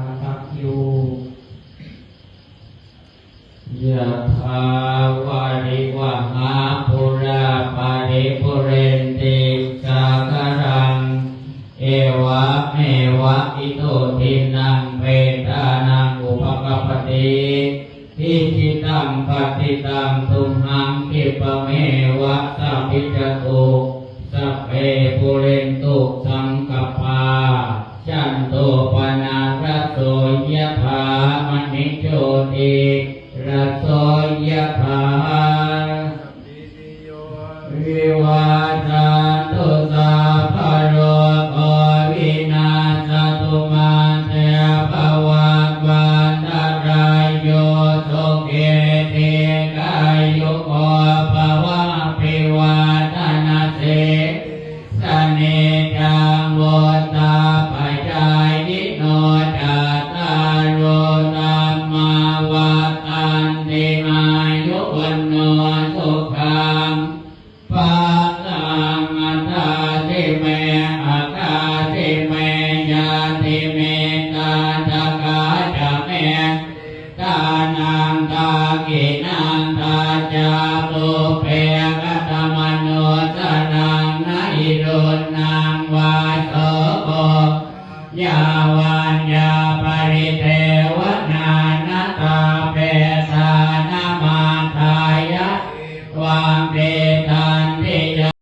สักคิวยะถาวาริวะหาปุราปาริปุเรนติสาคารัง เอวะเมวะอิโตทินังเปตานังอุปกปปติทิจิตังปฏิตังตุมหังคิปเมวะสัพพิจตุ ยะถามณิโชติระโสยะถาวิวาทานตุสาภโรโควินาศตุมาเตภวันวันตรายโยสุเกเตกายโยโกภวะปิวาทนาเสสเนจัง วันโนสุขังปะตังอัตาติเมอาคาติเมยาติเมตาตกาจเมตานังตากินังตาจาตุเปกตมโนสนังนรุนังวาโสโยา ความเด